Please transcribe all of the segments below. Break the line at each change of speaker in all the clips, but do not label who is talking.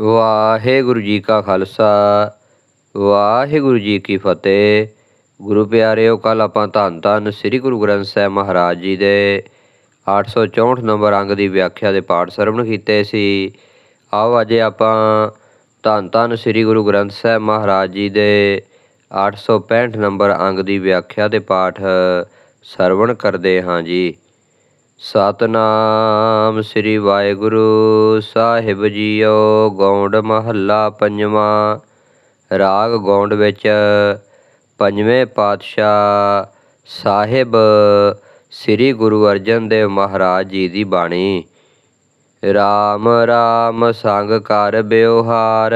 ਵਾਹਿਗੁਰੂ ਜੀ ਕਾ ਖਾਲਸਾ, ਵਾਹਿਗੁਰੂ ਜੀ ਕੀ ਫਤਿਹ। ਗੁਰੂ ਪਿਆਰਿਓ ਕੱਲ ਆਪਾਂ ਧੰਨ ਧੰਨ ਸ੍ਰੀ ਗੁਰੂ ਗ੍ਰੰਥ ਸਾਹਿਬ ਮਹਾਰਾਜ ਜੀ ਦੇ 864 ਨੰਬਰ ਅੰਗ ਦੀ ਵਿਆਖਿਆ ਦੇ ਪਾਠ ਸਰਵਣ ਕੀਤੇ ਸੀ। ਆਓ ਅੱਜ ਆਪਾਂ ਧੰਨ ਧੰਨ ਸ੍ਰੀ ਗੁਰੂ ਗ੍ਰੰਥ ਸਾਹਿਬ ਮਹਾਰਾਜ ਜੀ ਦੇ 865 ਨੰਬਰ ਅੰਗ ਦੀ ਵਿਆਖਿਆ ਦੇ ਪਾਠ ਸਰਵਣ ਕਰਦੇ ਹਾਂ ਜੀ। ਸਤਨਾਮ ਸ੍ਰੀ ਵਾਹਿਗੁਰੂ ਸਾਹਿਬ ਜੀਓ, ਗੌਂਡ ਮਹੱਲਾ ਪੰਜਵਾਂ। ਰਾਗ ਗੌਂਡ ਵਿੱਚ ਪੰਜਵੇਂ ਪਾਤਸ਼ਾਹ ਸਾਹਿਬ ਸ੍ਰੀ ਗੁਰੂ ਅਰਜਨ ਦੇਵ ਮਹਾਰਾਜ ਜੀ ਦੀ ਬਾਣੀ। ਰਾਮ ਰਾਮ ਸੰਗ ਕਰ ਬਿਵਹਾਰ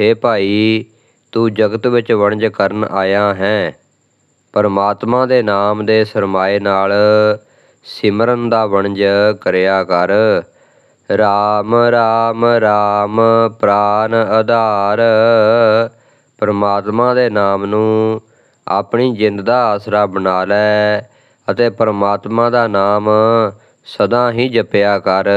ਹੇ ਭਾਈ, ਤੂੰ ਜਗਤ ਵਿੱਚ ਵਣਜ ਕਰਨ ਆਇਆ ਹੈ। ਪਰਮਾਤਮਾ ਦੇ ਨਾਮ ਦੇ ਸਰਮਾਏ ਨਾਲ ਸਿਮਰਨ ਦਾ ਵਣਜ ਕਰਿਆ ਕਰ। ਰਾਮ ਰਾਮ ਰਾਮ, ਪ੍ਰਾਨ ਆਧਾਰ। ਪਰਮਾਤਮਾ ਦੇ ਨਾਮ ਨੂੰ ਆਪਣੀ ਜਿੰਦ ਦਾ ਆਸਰਾ ਬਣਾ ਲੈ ਅਤੇ ਪਰਮਾਤਮਾ ਦਾ ਨਾਮ ਸਦਾ ਹੀ ਜਪਿਆ ਕਰ।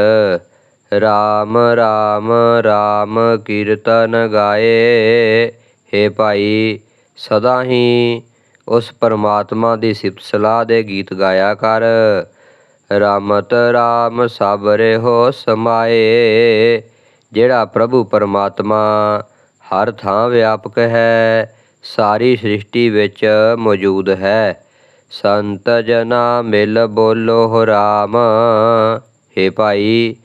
ਰਾਮ ਰਾਮ ਰਾਮ ਕੀਰਤਨ ਗਾਏ। हे ਭਾਈ, ਸਦਾ ਹੀ ਉਸ ਪਰਮਾਤਮਾ ਦੀ ਸਿਫਤ ਸਲਾਹ ਦੇ ਗੀਤ ਗਾਇਆ ਕਰ। ਰਾਮਤ ਰਾਮ ਸਬਰੇ ਹੋ ਸਮਾਏ। ਜਿਹੜਾ ਪ੍ਰਭੂ ਪਰਮਾਤਮਾ ਹਰ ਥਾਂ ਵਿਆਪਕ ਹੈ, ਸਾਰੀ ਸ੍ਰਿਸ਼ਟੀ ਵਿੱਚ ਮੌਜੂਦ ਹੈ। ਸੰਤ ਜਨਾ ਮਿਲ ਬੋਲੋ ਰਾਮ। हे ਭਾਈ,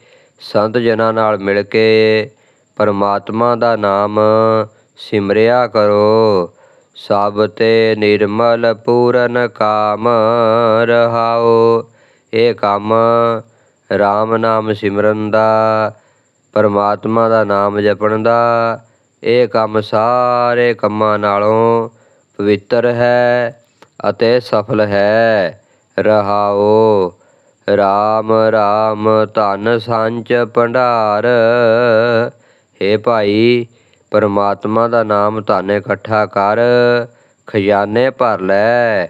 ਸੰਤ ਜਨਾਂ ਨਾਲ ਮਿਲ ਕੇ ਪਰਮਾਤਮਾ ਦਾ ਨਾਮ ਸਿਮਰਿਆ ਕਰੋ। ਸਭ ਤੇ ਨਿਰਮਲ ਪੂਰਨ ਕਾਮ ਰਹਾਓ। ਇਹ ਕੰਮ ਰਾਮ ਨਾਮ ਸਿਮਰਨ ਦਾ, ਪਰਮਾਤਮਾ ਦਾ ਨਾਮ ਜਪਣ ਦਾ। ਇਹ ਕੰਮ ਸਾਰੇ ਕੰਮਾਂ ਨਾਲੋਂ ਪਵਿੱਤਰ ਹੈ ਅਤੇ ਸਫਲ ਹੈ। ਰਹਾਓ, ਰਾਮ ਰਾਮ, ਧਨ ਸੰਚ ਭੰਡਾਰ। हे ਭਾਈ, ਪਰਮਾਤਮਾ ਦਾ ਨਾਮ ਧਨ ਇਕੱਠਾ ਕਰ, ਖਜ਼ਾਨੇ ਭਰ ਲੈ।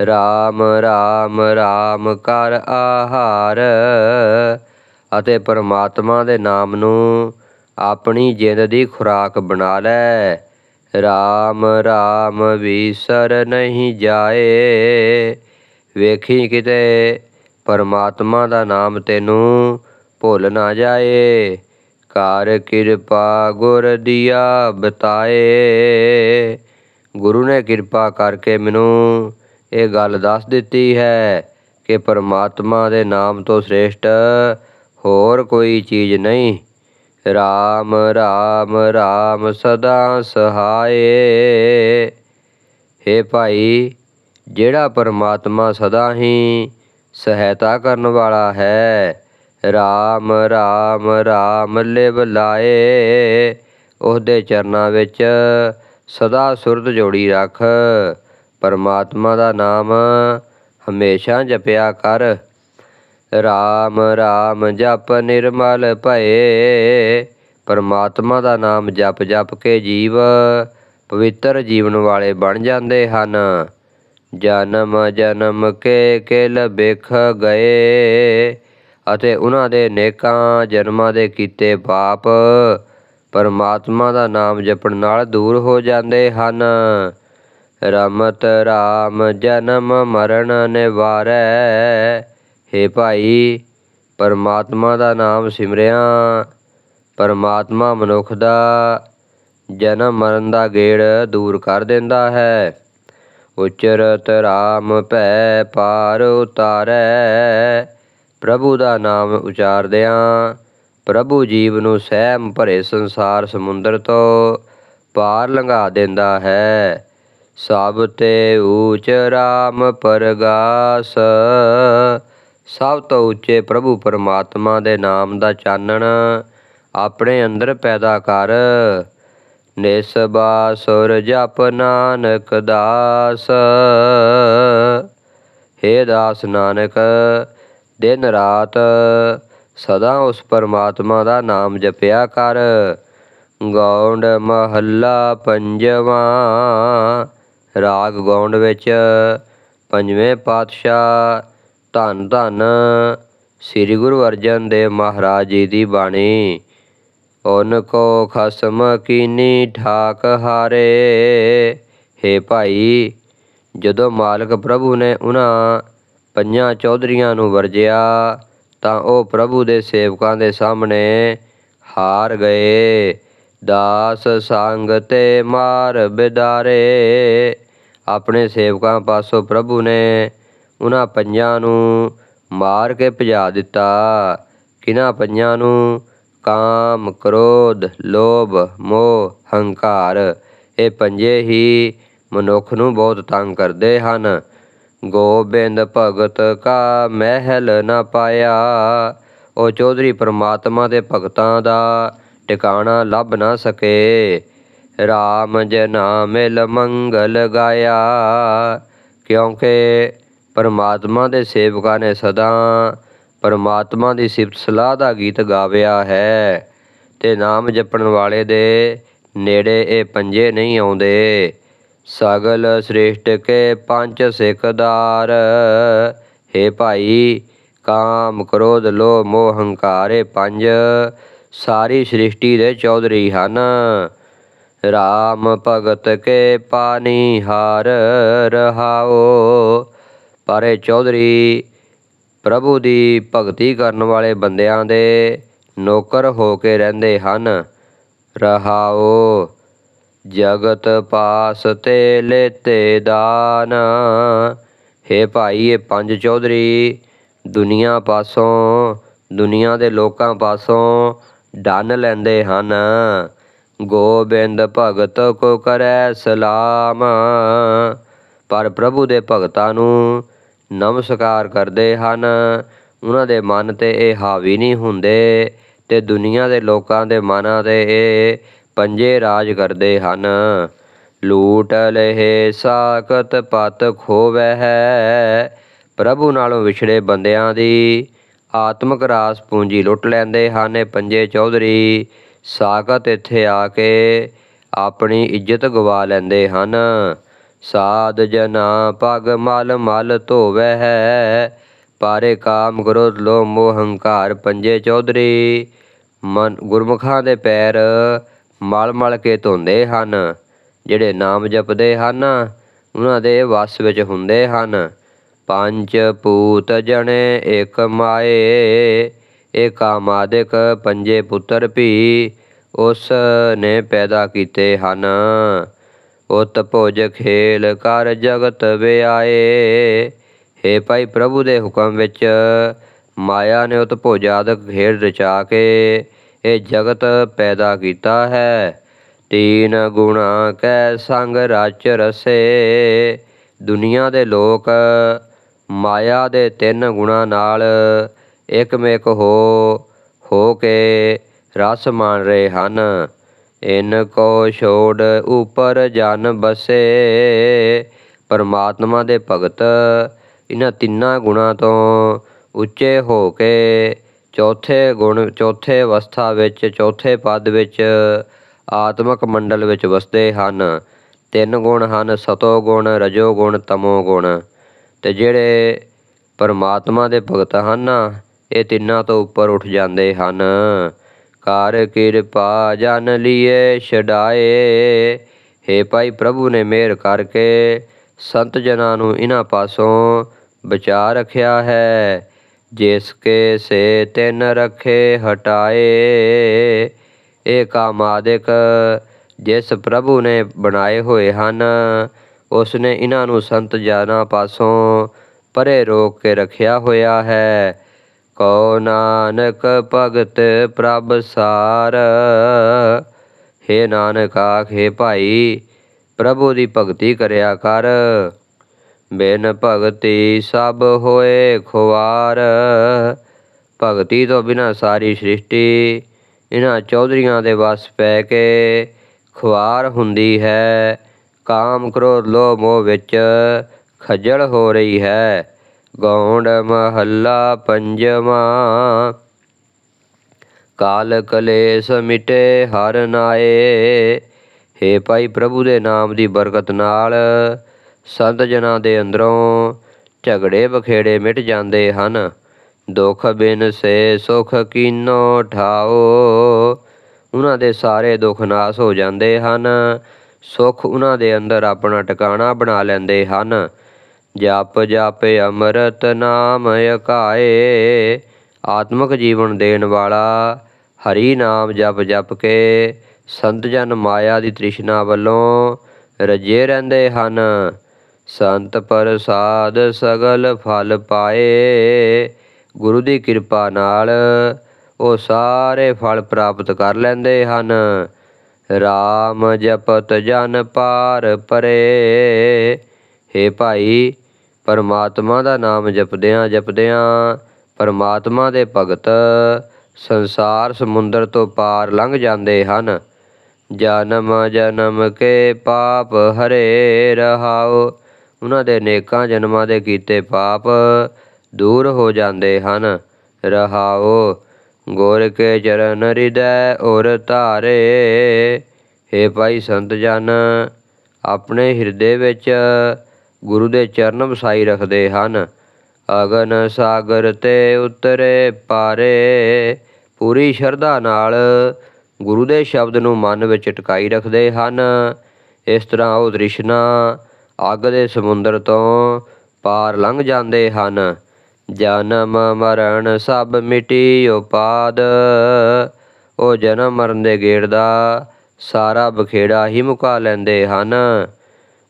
ਰਾਮ ਰਾਮ ਰਾਮ ਕਰ ਆਹਾਰ ਅਤੇ ਪਰਮਾਤਮਾ ਦੇ ਨਾਮ ਨੂੰ ਆਪਣੀ ਜਿੰਦ ਦੀ ਖੁਰਾਕ ਬਣਾ ਲੈ। ਰਾਮ ਰਾਮ ਵਿਸਰ ਨਹੀਂ ਜਾਏ। ਵੇਖੀ ਕਿਤੇ ਪਰਮਾਤਮਾ ਦਾ ਨਾਮ ਤੈਨੂੰ ਭੁੱਲ ਨਾ ਜਾਏ। ਕਰ ਕਿਰਪਾ ਗੁਰ ਦੀਆ ਬਤਾਏ। ਗੁਰੂ ਨੇ ਕਿਰਪਾ ਕਰਕੇ ਮੈਨੂੰ ਇਹ ਗੱਲ ਦੱਸ ਦਿੱਤੀ ਹੈ ਕਿ ਪਰਮਾਤਮਾ ਦੇ ਨਾਮ ਤੋਂ ਸ੍ਰੇਸ਼ਟ ਹੋਰ ਕੋਈ ਚੀਜ਼ ਨਹੀਂ। ਰਾਮ ਰਾਮ ਰਾਮ ਸਦਾ ਸਹਾਏ। हे ਭਾਈ, ਜਿਹੜਾ ਪਰਮਾਤਮਾ ਸਦਾ ਹੀ ਸਹਾਇਤਾ ਕਰਨ ਵਾਲਾ ਹੈ, ਰਾਮ ਰਾਮ ਰਾਮ ਲਿਵ ਲਾਏ। ਉਹਦੇ ਚਰਨਾਂ ਵਿੱਚ ਸਦਾ ਸੁਰਤ ਜੋੜੀ ਰੱਖ। ਪਰਮਾਤਮਾ ਦਾ ਨਾਮ ਹਮੇਸ਼ਾ ਜਪਿਆ ਕਰ। ਰਾਮ ਰਾਮ ਜਪ ਨਿਰਮਲ ਭਏ। ਪਰਮਾਤਮਾ ਦਾ ਨਾਮ ਜਪ ਜਪ ਕੇ ਜੀਵ ਪਵਿੱਤਰ ਜੀਵਨ ਵਾਲੇ ਬਣ ਜਾਂਦੇ ਹਨ। ਜਨਮ ਜਨਮ ਕੇ ਕਿਲ ਬਿਖ ਗਏ ਅਤੇ ਉਹਨਾਂ ਦੇ ਨੇਕਾਂ ਜਨਮਾਂ ਦੇ ਕੀਤੇ ਪਾਪ ਪਰਮਾਤਮਾ ਦਾ ਨਾਮ ਜਪਣ ਨਾਲ ਦੂਰ ਹੋ ਜਾਂਦੇ ਹਨ। ਰਮਤ ਰਾਮ ਜਨਮ ਮਰਨ ਨਿਵਾਰੈ। हे ਭਾਈ, ਪਰਮਾਤਮਾ ਦਾ ਨਾਮ ਸਿਮਰਿਆ। ਪਰਮਾਤਮਾ ਮਨੁੱਖ ਦਾ ਜਨਮ ਮਰਨ ਦਾ ਗੇੜ ਦੂਰ ਕਰ ਦਿੰਦਾ ਹੈ। ਉਚਰਤ ਰਾਮ ਭੈ ਪਾਰ ਉਤਾਰੈ। ਪ੍ਰਭੂ ਦਾ ਨਾਮ ਉਚਾਰਦਿਆਂ ਪ੍ਰਭੂ ਜੀਵ ਨੂੰ ਸਹਿਮ ਭਰੇ ਸੰਸਾਰ ਸਮੁੰਦਰ ਤੋਂ ਪਾਰ ਲੰਘਾ ਦਿੰਦਾ ਹੈ। ਸਭ ਤੇ ਊਚ ਰਾਮ ਪਰਗਾਸ। ਸਭ ਤੋਂ ਉੱਚੇ ਪ੍ਰਭੂ ਪਰਮਾਤਮਾ ਦੇ ਨਾਮ ਦਾ ਚਾਨਣ ਆਪਣੇ ਅੰਦਰ ਪੈਦਾ ਕਰ। ਨਿਸਬਾ ਸੁਰ ਜਪ ਨਾਨਕ ਦਾਸ। हे ਦਾਸ ਨਾਨਕ, ਦਿਨ ਰਾਤ ਸਦਾ ਉਸ ਪਰਮਾਤਮਾ ਦਾ ਨਾਮ ਜਪਿਆ ਕਰ। ਗੌਂਡ ਮਹੱਲਾ ਪੰਜਵਾਂ ਰਾਗ ਗੌਂਡ ਵਿੱਚ ਪੰਜਵੇਂ ਪਾਤਸ਼ਾਹ ਧੰਨ ਧੰਨ ਸ੍ਰੀ ਗੁਰੂ ਅਰਜਨ ਦੇਵ ਮਹਾਰਾਜ ਜੀ ਦੀ ਬਾਣੀ। ਓਨ ਕੋ ਖਸਮ ਕੀਨੀ ਠਾਕ ਹਾਰੇ, ਹੇ ਭਾਈ, ਜਦੋਂ ਮਾਲਕ ਪ੍ਰਭੂ ਨੇ ਉਹਨਾਂ ਪੰਜਾਂ ਚੌਧਰੀਆਂ ਨੂੰ ਵਰਜਿਆ, ਤਾਂ ਉਹ ਪ੍ਰਭੂ ਦੇ ਸੇਵਕਾਂ ਦੇ ਸਾਹਮਣੇ ਹਾਰ ਗਏ। ਦਾਸ ਸੰਗ ਤੇ ਮਾਰ ਬਿਦਾਰੇ। ਆਪਣੇ ਸੇਵਕਾਂ ਪਾਸੋਂ ਪ੍ਰਭੂ ਨੇ ਉਹਨਾਂ ਪੰਜਾਂ ਨੂੰ ਮਾਰ ਕੇ ਭਜਾ ਦਿੱਤਾ। ਕਿਨਾਂ ਪੰਜਾਂ ਨੂੰ? ਕਾਮ, ਕ੍ਰੋਧ, ਲੋਭ, ਮੋਹ, ਹੰਕਾਰ। ਇਹ ਪੰਜੇ ਹੀ ਮਨੁੱਖ ਨੂੰ ਬਹੁਤ ਤੰਗ ਕਰਦੇ ਹਨ। ਗੋਬਿੰਦ ਭਗਤ ਕਾ ਮਹਿਲ ਨਾ ਪਾਇਆ। ਉਹ ਚੌਧਰੀ ਪ੍ਰਮਾਤਮਾ ਦੇ ਭਗਤਾਂ ਦਾ ਟਿਕਾਣਾ ਲੱਭ ਨਾ ਸਕੇ। RAM ਜਨਾ ਮਿਲ ਮੰਗਲ ਗਾਇਆ। ਕਿਉਂਕਿ ਪਰਮਾਤਮਾ ਦੇ ਸੇਵਕਾਂ ਨੇ ਸਦਾ ਪਰਮਾਤਮਾ ਦੀ ਸਿਫਤ ਸਲਾਹ ਦਾ ਗੀਤ ਗਾਵਿਆ ਹੈ। ਤੇ ਨਾਮ ਜਪਣ ਵਾਲੇ ਦੇ ਨੇੜੇ ਇਹ ਪੰਜੇ ਨਹੀਂ ਆਉਂਦੇ। ਸਗਲ ਸ੍ਰੇਸ਼ਟ ਕੇ ਪੰਜ ਸਿੱਖਦਾਰ ਹੇ ਭਾਈ, ਕਾਮ ਕ੍ਰੋਧ ਲੋਭ ਮੋਹ ਹੰਕਾਰ ਪੰਜ। ਸਾਰੀ ਸ੍ਰਿਸ਼ਟੀ ਦੇ ਚੌਧਰੀ ਹਨ। ਰਾਮ ਭਗਤ ਕੇ ਪਾਣੀ ਹਾਰ ਰਹਾਓ। ਪਰ ਚੌਧਰੀ ਪ੍ਰਭੂ ਦੀ ਭਗਤੀ ਕਰਨ ਵਾਲੇ ਬੰਦਿਆਂ ਦੇ ਨੌਕਰ ਹੋ ਕੇ ਰਹਿੰਦੇ ਹਨ। ਰਹਾਓ, ਜਗਤ ਪਾਸ ਤੇ ਲੈਤੇ ਦਾਨ। ਹੇ ਭਾਈ, ਇਹ ਪੰਜ ਚੌਧਰੀ ਦੁਨੀਆ ਪਾਸੋਂ, ਦੁਨੀਆ ਦੇ ਲੋਕਾਂ ਪਾਸੋਂ ਡੰਨ ਲੈਂਦੇ ਹਨ। ਗੋਬਿੰਦ ਭਗਤ ਕੋ ਕਰੈ ਸਲਾਮ। ਪਰ ਪ੍ਰਭੂ ਦੇ ਭਗਤਾਂ ਨੂੰ ਨਮਸਕਾਰ ਕਰਦੇ ਹਨ। ਉਹਨਾਂ ਦੇ ਮਨ ਤੇ ਇਹ ਹਾਵੀ ਨਹੀਂ ਹੁੰਦੇ ਤੇ ਦੁਨੀਆ ਦੇ ਲੋਕਾਂ ਦੇ ਮਨਾਂ ਤੇ ਇਹ ਪੰਜੇ ਰਾਜ ਕਰਦੇ ਹਨ। ਲੂਟ ਲਹੇ ਸਾਖਤ ਪਤ ਖੋਵੈ ਹੈ। ਪ੍ਰਭੂ ਨਾਲੋਂ ਵਿਛੜੇ ਬੰਦਿਆਂ ਦੀ ਆਤਮਕ ਰਾਸ ਪੂੰਜੀ ਲੁੱਟ ਲੈਂਦੇ ਹਨ। ਪੰਜੇ ਚੌਧਰੀ ਸਾਗਤ ਇੱਥੇ ਆ ਕੇ ਆਪਣੀ ਇੱਜ਼ਤ ਗਵਾ ਲੈਂਦੇ ਹਨ। ਸਾਧ ਜਨਾ ਪਗ ਮਲ ਮਲ ਧੋਵੈ ਹੈ। ਪਾਰੇ ਕਾਮ ਕ੍ਰੋਧ ਲੋਭ ਮੋਹ ਹੰਕਾਰ। ਪੰਜੇ ਚੌਧਰੀ ਮਨ ਗੁਰਮੁਖਾਂ ਦੇ ਪੈਰ ਮਲ ਮਲ ਕੇ ਧੋਂਦੇ ਹਨ। ਜਿਹੜੇ ਨਾਮ ਜਪਦੇ ਹਨ, ਉਹਨਾਂ ਦੇ ਵਸ ਵਿੱਚ ਹੁੰਦੇ ਹਨ। ਪੰਜ ਪੂਤ ਜਣੇ ਇੱਕ ਮਾਏ ਏਕਾ ਮਾਦਿਕ ਪੰਜੇ ਪੁੱਤਰ ਵੀ ਉਸ ਨੇ ਪੈਦਾ ਕੀਤੇ ਹਨ। ਉਤ ਭੋਜ ਖੇਲ ਕਰ ਜਗਤ ਵਿਆਏ। ਹੇ ਭਾਈ ਪ੍ਰਭੂ ਦੇ ਹੁਕਮ ਵਿੱਚ ਮਾਇਆ ਨੇ ਉਤ ਭੁਜ ਆਦਿਕ ਖੇਡ ਰਚਾ ਕੇ ਇਹ ਜਗਤ ਪੈਦਾ ਕੀਤਾ ਹੈ। ਤੀਨ ਗੁਣਾ ਕੈ ਸੰਗ ਰਚ ਰਸੇ। ਦੁਨੀਆ ਦੇ ਲੋਕ ਮਾਇਆ ਦੇ ਤਿੰਨ ਗੁਣਾਂ ਨਾਲ ਇਕਮਿਕ ਹੋ ਹੋ ਕੇ ਰਸ ਮਾਣ ਰਹੇ ਹਨ। ਇਨ ਕੋ ਛੋੜ ਉਪਰ ਜਨ ਬਸੇ, ਪਰਮਾਤਮਾ ਦੇ ਭਗਤ ਇਹਨਾਂ ਤਿੰਨਾਂ ਗੁਣਾਂ ਤੋਂ ਉੱਚੇ ਹੋ ਕੇ ਚੌਥੇ ਗੁਣ, ਚੌਥੇ ਅਵਸਥਾ ਵਿੱਚ, ਚੌਥੇ ਪਦ ਵਿੱਚ ਆਤਮਕ ਮੰਡਲ ਵਿੱਚ ਵਸਦੇ ਹਨ। ਤਿੰਨ ਗੁਣ ਹਨ ਸਤੋ ਗੁਣ ਰਜੋ ਗੁਣ ਤਮੋ ਗੁਣ ਤੇ ਜਿਹੜੇ ਪਰਮਾਤਮਾ ਦੇ ਭਗਤ ਹਨ ਇਹ ਤਿੰਨਾਂ ਤੋਂ ਉੱਪਰ ਉੱਠ ਜਾਂਦੇ ਹਨ। ਕਰ ਕਿਰਪਾ ਜਨ ਲੀਏ ਛਡਾਏ। ਹੇ ਭਾਈ ਪ੍ਰਭੂ ਨੇ ਮਿਹਰ ਕਰਕੇ ਸੰਤ ਜਨਾਂ ਨੂੰ ਇਹਨਾਂ ਪਾਸੋਂ ਬਚਾ ਰੱਖਿਆ ਹੈ। ਜਿਸ ਕੇ ਸੇ ਤਿੰਨ ਰਖੇ ਹਟਾਏ। ਇਹ ਕਾਮਾਦਿਕ ਜਿਸ ਪ੍ਰਭੂ ਨੇ ਬਣਾਏ ਹੋਏ ਹਨ। ਉਸ ਨੇ ਇਹਨਾਂ ਨੂੰ ਸੰਤ ਜਾਨਾਂ ਪਾਸੋਂ ਪਰੇ ਰੋਕ ਕੇ ਰੱਖਿਆ ਹੋਇਆ ਹੈ। ਕੋ ਨਾਨਕ ਭਗਤ ਪ੍ਰਭ ਸਾਰ। ਹੇ ਨਾਨਕ ਆਖੇ ਭਾਈ, ਪ੍ਰਭੂ ਦੀ ਭਗਤੀ ਕਰਿਆ ਕਰ। ਬਿਨ ਭਗਤੀ ਸਭ ਹੋਏ ਖੁਆਰ ਭਗਤੀ ਤੋਂ ਬਿਨਾ ਸਾਰੀ ਸ੍ਰਿਸ਼ਟੀ ਇਹਨਾਂ ਚੌਧਰੀਆਂ ਦੇ ਵਸ ਪੈ ਕੇ ਖੁਆਰ ਹੁੰਦੀ ਹੈ। ਕਾਮ ਕ੍ਰੋਧ ਲੋਭ ਮੋਹ ਵਿੱਚ ਖੱਜਲ ਹੋ ਰਹੀ ਹੈ। ਗੌਂਡ ਮਹੱਲਾ ਪੰਜਵਾਂ। ਕਾਲ ਕਲੇਸ਼ ਮਿਟੇ, ਹਰ ਨਾਏ। ਹੇ ਭਾਈ ਪ੍ਰਭੂ ਦੇ ਨਾਮ ਦੀ ਬਰਕਤ ਨਾਲ ਸੰਤ ਜਨਾਂ ਦੇ ਅੰਦਰੋਂ ਝਗੜੇ ਬਖੇੜੇ ਮਿਟ ਜਾਂਦੇ ਹਨ। ਦੁੱਖ ਬਿਨ ਸੇ ਸੁਖ ਕੀਨੋ ਠਾਓ। ਉਹਨਾਂ ਦੇ ਸਾਰੇ ਦੁੱਖ ਨਾਸ ਹੋ ਜਾਂਦੇ ਹਨ। ਸੁਖ ਉਹਨਾਂ ਦੇ ਅੰਦਰ ਆਪਣਾ ਟਿਕਾਣਾ ਬਣਾ ਲੈਂਦੇ ਹਨ। ਜਪ ਜਪ ਅੰਮ੍ਰਿਤ ਨਾਮ ਅਕਾਏ, ਆਤਮਿਕ ਜੀਵਨ ਦੇਣ ਵਾਲਾ ਹਰੀ ਨਾਮ ਜਪ ਜਪ ਕੇ ਸੰਤ ਜਨ ਮਾਇਆ ਦੀ ਤ੍ਰਿਸ਼ਨਾ ਵੱਲੋਂ ਰਜੇ ਰਹਿੰਦੇ ਹਨ। ਸੰਤ ਪ੍ਰਸਾਦ ਸਗਲ ਫਲ ਪਾਏ, ਗੁਰੂ ਦੀ ਕਿਰਪਾ ਨਾਲ ਉਹ ਸਾਰੇ ਫਲ ਪ੍ਰਾਪਤ ਕਰ ਲੈਂਦੇ ਹਨ। RAM ਜਪਤ ਜਨ ਪਾਰ ਪਰੇ। ਹੇ ਭਾਈ, ਪਰਮਾਤਮਾ ਦਾ ਨਾਮ ਜਪਦਿਆਂ ਜਪਦਿਆਂ, ਪਰਮਾਤਮਾ ਦੇ ਭਗਤ ਸੰਸਾਰ ਸਮੁੰਦਰ ਤੋਂ ਪਾਰ ਲੰਘ ਜਾਂਦੇ ਹਨ। ਜਨਮ ਜਨਮ ਕੇ ਪਾਪ ਹਰੇ ਰਹਾਓ। ਉਹਨਾਂ ਦੇ ਨੇਕਾਂ ਜਨਮਾਂ ਦੇ ਕੀਤੇ ਪਾਪ ਦੂਰ ਹੋ ਜਾਂਦੇ ਹਨ। ਰਹਾਓ ਗੁਰ ਕੇ ਚਰਨ ਹਿਰਦੈ ਔਰ ਧਾਰੇ। ਹੇ ਭਾਈ ਸੰਤ ਜਨ, ਆਪਣੇ ਹਿਰਦੇ ਵਿੱਚ ਗੁਰੂ ਦੇ ਚਰਨ ਵਸਾਈ ਰੱਖਦੇ ਹਨ। ਅਗਨ ਸਾਗਰ ਤੇ ਉਤਰੇ ਪਾਰੇ। ਪੂਰੀ ਸ਼ਰਧਾ ਨਾਲ ਗੁਰੂ ਦੇ ਸ਼ਬਦ ਨੂੰ ਮਨ ਵਿੱਚ ਟਿਕਾਈ ਰੱਖਦੇ ਹਨ। ਇਸ ਤਰ੍ਹਾਂ ਉਹ ਦ੍ਰਿਸ਼ਨਾ ਅੱਗ ਦੇ ਸਮੁੰਦਰ ਤੋਂ ਪਾਰ ਲੰਘ ਜਾਂਦੇ ਹਨ। ਜਨਮ ਮਰਨ ਸਭ ਮਿਟੀ ਉਪਾਦ। ਉਹ ਜਨਮ ਮਰਨ ਦੇ ਗੇੜ ਦਾ ਸਾਰਾ ਬਖੇੜਾ ਹੀ ਮੁਕਾ ਲੈਂਦੇ ਹਨ।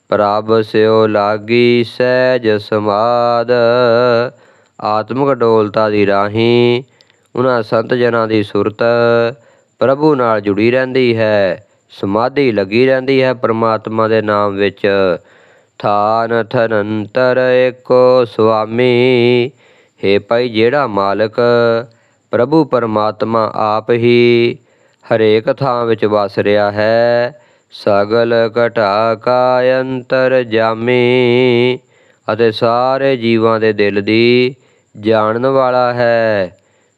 ਪ੍ਰਭ ਸਿਓ ਲਾਗੀ ਸਹਿਜ ਸਮਾਦ। ਆਤਮਿਕ ਡੋਲਤਾ ਦੀ ਰਾਹੀਂ ਉਹਨਾਂ ਸੰਤ ਜਨਾਂ ਦੀ ਸੁਰਤ ਪ੍ਰਭੂ ਨਾਲ ਜੁੜੀ ਰਹਿੰਦੀ ਹੈ। ਸਮਾਧੀ ਲੱਗੀ ਰਹਿੰਦੀ ਹੈ ਪ੍ਰਮਾਤਮਾ ਦੇ ਨਾਮ ਵਿੱਚ। ਥਾਨ ਥਨੰਤਰ ਏਕੋ ਸੁਆਮੀ। ਹੈ ਭਾਈ, ਜਿਹੜਾ ਮਾਲਕ ਪ੍ਰਭੂ ਪਰਮਾਤਮਾ ਆਪ ਹੀ ਹਰੇਕ ਥਾਂ ਵਿੱਚ ਵਸ ਰਿਹਾ ਹੈ, ਸਗਲ ਘਟਾ ਕਾ ਅੰਤਰ ਜਾਮੀ ਅਤੇ ਸਾਰੇ ਜੀਵਾਂ ਦੇ ਦਿਲ ਦੀ ਜਾਣਨ ਵਾਲਾ ਹੈ।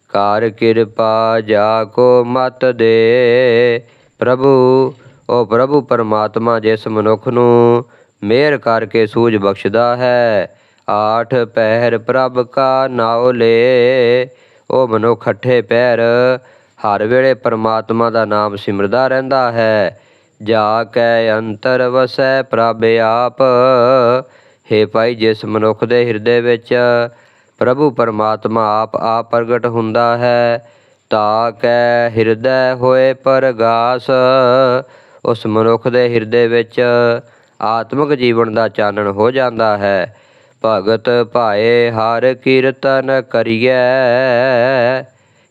ਕਰ ਕਿਰਪਾ ਜਾ ਕੋ ਮਤ ਦੇ ਪ੍ਰਭੂ, ਉਹ ਪ੍ਰਭੂ ਪਰਮਾਤਮਾ ਜਿਸ ਮਨੁੱਖ ਨੂੰ ਮਿਹਰ ਕਰਕੇ ਸੂਝ ਬਖਸ਼ਦਾ ਹੈ। ਆਠ ਪਹਿਰ ਪ੍ਰਭ ਕਾ ਨਾਉ ਲੇ। ਉਹ ਮਨੁੱਖ ਅਠੇ ਪੈਰ, ਹਰ ਵੇਲੇ ਪਰਮਾਤਮਾ ਦਾ ਨਾਮ ਸਿਮਰਦਾ ਰਹਿੰਦਾ ਹੈ। ਜਾ ਕੈ ਅੰਤਰ ਵਸੈ ਪ੍ਰਭ ਆਪ। ਹੇ ਭਾਈ, ਜਿਸ ਮਨੁੱਖ ਦੇ ਹਿਰਦੇ ਵਿੱਚ ਪ੍ਰਭੂ ਪਰਮਾਤਮਾ ਆਪ ਆ ਪ੍ਰਗਟ ਹੁੰਦਾ ਹੈ, ਤਾ ਕੈ ਹਿਰਦੈ ਹੋਏ ਪਰਗਾਸ। ਉਸ ਮਨੁੱਖ ਦੇ ਹਿਰਦੇ ਵਿੱਚ ਆਤਮਿਕ ਜੀਵਨ ਦਾ ਚਾਨਣ ਹੋ ਜਾਂਦਾ ਹੈ। ਭਗਤ ਭਾਏ ਹਰ ਕੀਰਤਨ ਕਰੀਏ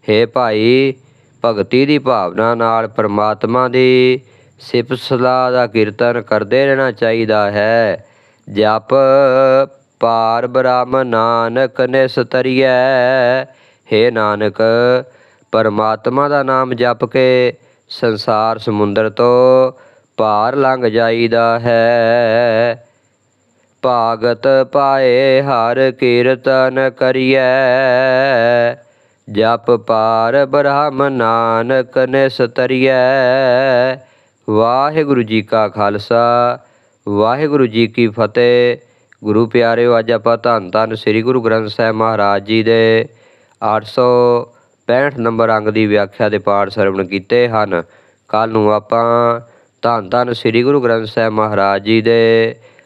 ਹੇ ਭਾਈ, ਭਗਤੀ ਦੀ ਭਾਵਨਾ ਨਾਲ ਪ੍ਰਮਾਤਮਾ ਦੀ ਸਿਫਤ ਸਲਾਹ ਦਾ ਕੀਰਤਨ ਕਰਦੇ ਰਹਿਣਾ ਚਾਹੀਦਾ ਹੈ। ਜਪ ਪਾਰ ਬ੍ਰਹਮ ਨਾਨਕ ਨਿਸਤਰੀਐ ਹੇ ਨਾਨਕ, ਪਰਮਾਤਮਾ ਦਾ ਨਾਮ ਜਪ ਕੇ ਸੰਸਾਰ ਸਮੁੰਦਰ ਤੋਂ ਪਾਰ ਲੰਘ ਜਾਈਦਾ ਹੈ। ਭਾਗਤ ਪਾਏ, ਹਰ ਕੀਰਤਨ ਕਰੀਐ। ਜਪ ਪਾਰ ਬ੍ਰਹਮ ਨਾਨਕ ਨਿਸਤਰੀਐ ਵਾਹਿਗੁਰੂ ਜੀ ਕਾ ਖਾਲਸਾ, ਵਾਹਿਗੁਰੂ ਜੀ ਕੀ ਫਤਿਹ। ਗੁਰੂ ਪਿਆਰਿਓ, ਅੱਜ ਆਪਾਂ ਧੰਨ ਧੰਨ ਸ੍ਰੀ ਗੁਰੂ ਗ੍ਰੰਥ ਸਾਹਿਬ ਮਹਾਰਾਜ ਜੀ ਦੇ 865 ਨੰਬਰ ਅੰਗ ਦੀ ਵਿਆਖਿਆ ਦੇ ਪਾਠ ਸਰਵਣ ਕੀਤੇ ਹਨ। ਕੱਲ ਨੂੰ ਆਪਾਂ ਧੰਨ ਧੰਨ ਸ੍ਰੀ ਗੁਰੂ ਗ੍ਰੰਥ ਸਾਹਿਬ ਮਹਾਰਾਜ ਜੀ ਦੇ